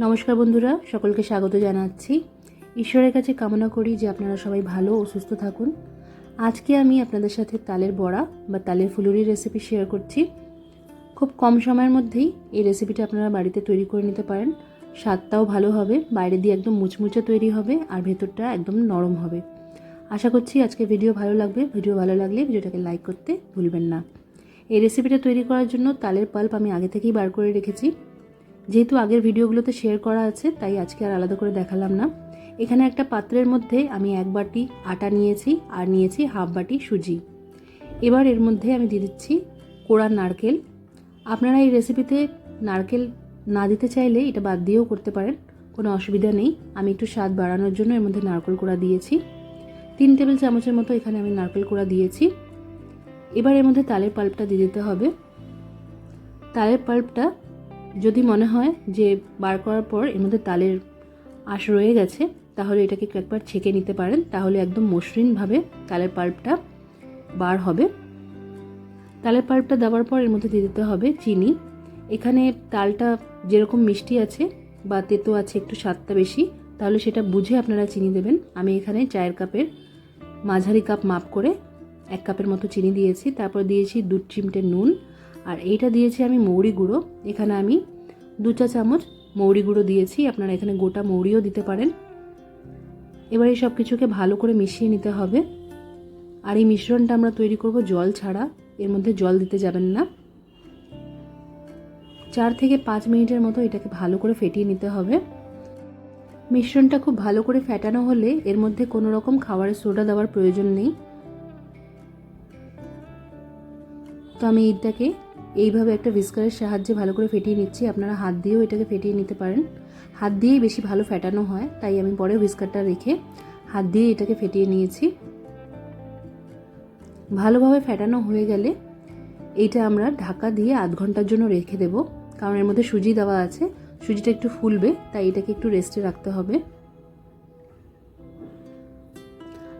নমস্কার বন্ধুরা, সকলকে স্বাগত জানাচ্ছি। ঈশ্বরের কাছে কামনা করি যে আপনারা সবাই ভালো ও সুস্থ থাকুন। আজকে আমি আপনাদের সাথে তালের বড়া বা তালের ফুলুরির রেসিপি শেয়ার করছি। খুব কম সময়ের মধ্যেই এই রেসিপিটা আপনারা বাড়িতে তৈরি করে নিতে পারেন। স্বাদটাও ভালো হবে, বাইরে দিয়ে একদম মুচমুচে তৈরি হবে আর ভেতরটা একদম নরম হবে। আশা করছি আজকে ভিডিও ভালো লাগবে। ভিডিও ভালো লাগলে ভিডিওটাকে লাইক করতে ভুলবেন না। এই রেসিপিটা তৈরি করার জন্য তালের পাল্প আমি আগে থেকেই বার করে রেখেছি। যেহেতু আগের ভিডিওগুলোতে শেয়ার করা আছে, তাই আজকে আর আলাদা করে দেখালাম না। এখানে একটা পাত্রের মধ্যে আমি এক বাটি আটা নিয়েছি, আর নিয়েছি হাফ বাটি সুজি। এবার এর মধ্যে আমি দিয়ে দিচ্ছি কোড়া নারকেল। আপনারা এই রেসিপিতে নারকেল না দিতে চাইলে এটা বাদ দিয়েও করতে পারেন, কোনো অসুবিধা নেই। আমি একটু স্বাদ বাড়ানোর জন্য এর মধ্যে নারকেল কোড়া দিয়েছি। তিন টেবিল চামচের মতো এখানে আমি নারকেল কোড়া দিয়েছি। এবার এর মধ্যে তালের পাল্পটা দিয়ে দিতে হবে। তালের পাল্পটা যদি মনে হয় যে বার করার পর এর মধ্যে তালের আঁশ রয়ে গেছে, তাহলে এটাকে একবার ছেঁকে নিতে পারেন। তাহলে একদম মসৃণভাবে তালের পাল্পটা বার হবে। তালের পাল্পটা দেওয়ার পর এর মধ্যে দিয়ে দিতে হবে চিনি। এখানে তালটা যেরকম মিষ্টি আছে বা তেতো আছে একটু স্বাদটা বেশি, তাহলে সেটা বুঝে আপনারা চিনি দেবেন। আমি এখানে চায়ের কাপের মাঝারি কাপ মাপ করে এক কাপের মতো চিনি দিয়েছি, তারপর দিয়েছি দু চিমটে নুন, আর এইটা দিয়েছি আমি মৌরি গুঁড়ো। এখানে আমি দু চা চামচ মৌরি গুঁড়ো দিয়েছি, আপনারা এখানে গোটা মৌরিও দিতে পারেন। এবার এই সব কিছুকে ভালো করে মিশিয়ে নিতে হবে। আর এই মিশ্রণটা আমরা তৈরি করব জল ছাড়া, এর মধ্যে জল দিতে যাবেন না। চার থেকে পাঁচ মিনিটের মতো এটাকে ভালো করে ফেটিয়ে নিতে হবে। মিশ্রণটা খুব ভালো করে ফেটানো হলে এর মধ্যে কোনো রকম খাবারের সোডা দেওয়ার প্রয়োজন নেই। তো আমি এইটাকে এইভাবে একটা বিস্কারের সাহায্যে ভালো করে ফেটিয়ে নিচ্ছি। আপনারা হাত দিয়েও এটাকে ফেটিয়ে নিতে পারেন। হাত দিয়েই বেশি ভালো ফেটানো হয়, তাই আমি পরে বিস্কারটা রেখে হাত দিয়ে এটাকে ফেটিয়ে নিয়েছি। ভালোভাবে ফেটানো হয়ে গেলে এইটা আমরা ঢাকা দিয়ে আধ ঘণ্টার জন্য রেখে দেব। কারণ এর মধ্যে সুজি দেওয়া আছে, সুজিটা একটু ফুলবে, তাই এটাকে একটু রেস্টে রাখতে হবে।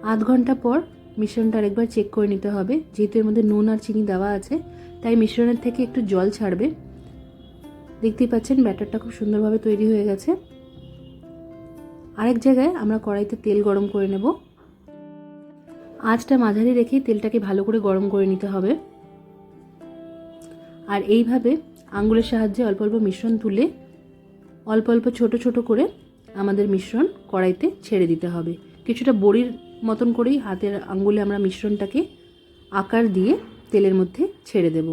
আধ ঘণ্টা পর মিশ্রণটা আরেকবার চেক করে নিতে হবে। যেহেতু এর মধ্যে নুন আর চিনি দেওয়া আছে, তাই মিশ্রণের থেকে একটু জল ছাড়বে। দেখতেই পাচ্ছেন ব্যাটারটা খুব সুন্দরভাবে তৈরি হয়ে গেছে। আরেক জায়গায় আমরা কড়াইতে তেল গরম করে নেব। আঁচটা মাঝারি রেখেই তেলটাকে ভালো করে গরম করে নিতে হবে। আর এইভাবে আঙ্গুলের সাহায্যে অল্প অল্প মিশ্রণ তুলে, অল্প অল্প ছোট ছোট করে আমাদের মিশ্রণ কড়াইতে ছেড়ে দিতে হবে। কিছুটা বড়ির মতন করেই হাতের আঙ্গুলে আমরা মিশ্রণটাকে আকার দিয়ে তেলের মধ্যে ছেড়ে দেব।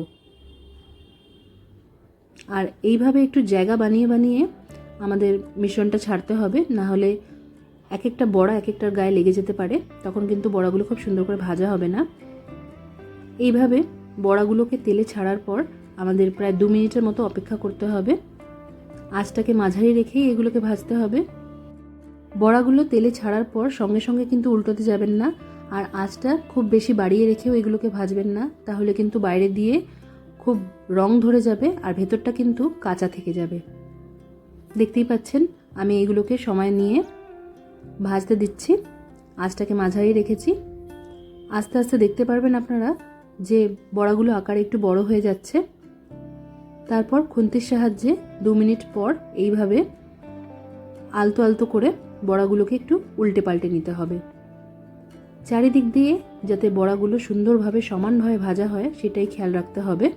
আর এইভাবে একটু জায়গা বানিয়ে বানিয়ে আমাদের মিশ্রণটা ছাড়তে হবে, না হলে এক একটা বড়া এক একটার গায়ে লেগে যেতে পারে। তখন কিন্তু বড়াগুলো খুব সুন্দর করে ভাজা হবে না। এইভাবে বড়াগুলোকে তেলে ছাড়ার পর আমাদের প্রায় দু মিনিটের মতো অপেক্ষা করতে হবে। আঁচটাকে মাঝারি রেখেই এগুলোকে ভাজতে হবে। বড়াগুলো তেলে ছাড়ার পর সঙ্গে সঙ্গে কিন্তু উল্টোতে যাবেন না। আর আঁচটা খুব বেশি বাড়িয়ে রেখেও এগুলোকে ভাজবেন না। তাহলে কিন্তু বাইরে দিয়ে খুব রং ধরে যাবে আর ভেতরটা কিন্তু কাঁচা থেকে যাবে। দেখতেই পাচ্ছেন, আমি এগুলোকে সময় নিয়ে ভাজতে দিচ্ছি। আঁচটাকে মাঝারি রেখেছি। আস্তে আস্তে দেখতে পারবেন আপনারা যে বড়াগুলো আকারে একটু বড় হয়ে যাচ্ছে। তারপর খুন্তির সাহায্যে দু মিনিট পর এইভাবে আলতো আলতো করে বড়াগুলোকে একটু উল্টে পাল্টে নিতে হবে। চারিদিক দিয়ে যাতে বড়াগুলো সুন্দরভাবে সমানভাবে ভাজা হয়, সেটাই খেয়াল রাখতে হবে।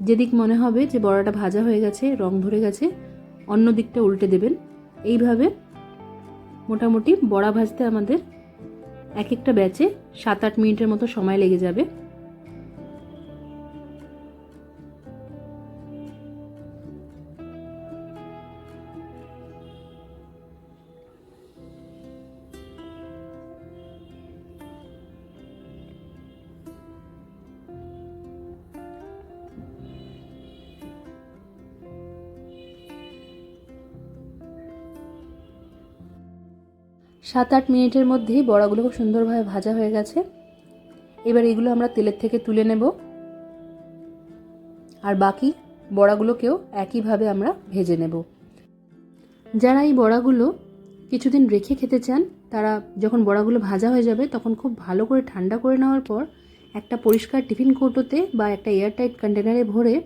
যেদিক মনে হবে যে বড়াটা ভাজা হয়ে গেছে, রং ধরে গেছে, অন্য দিকটা উল্টে দেবেন। এইভাবে মোটামুটি বড়া ভাজতে আমাদের এক একটা ব্যাচে সাত আট মিনিটের মতো সময় লেগে যাবে। সাত আট মিনিটের মধ্যেই বড়াগুলো খুব সুন্দরভাবে ভাজা হয়ে গেছে। এবার এগুলো আমরা তেলের থেকে তুলে নেব। আর বাকি বড়াগুলোকেও একইভাবে আমরা ভেজে নেব। যারা এই বড়াগুলো কিছুদিন রেখে খেতে চান, তারা যখন বড়াগুলো ভাজা হয়ে যাবে, তখন খুব ভালো করে ঠান্ডা করে নেওয়ার পর একটা পরিষ্কার টিফিন কৌটোতে বা একটা এয়ারটাইট কন্টেনারে ভরে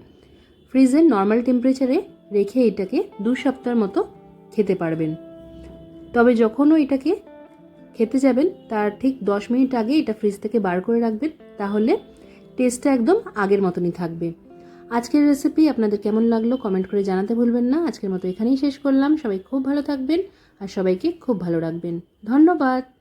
ফ্রিজের নর্মাল টেম্পারেচারে রেখে এটাকে দু সপ্তাহ মতো খেতে পারবেন। তবে যখনও এটাকে খেতে যাবেন, তার ঠিক দশ মিনিট আগে এটা ফ্রিজ থেকে বার করে রাখবেন, তাহলে টেস্টটা একদম আগের মতনই থাকবে। আজকের রেসিপি আপনাদের কেমন লাগল কমেন্ট করে জানাতে ভুলবেন না। আজকের মতো এখানেই শেষ করলাম। সবাই খুব ভালো থাকবেন আর সবাইকে খুব ভালো রাখবেন। ধন্যবাদ!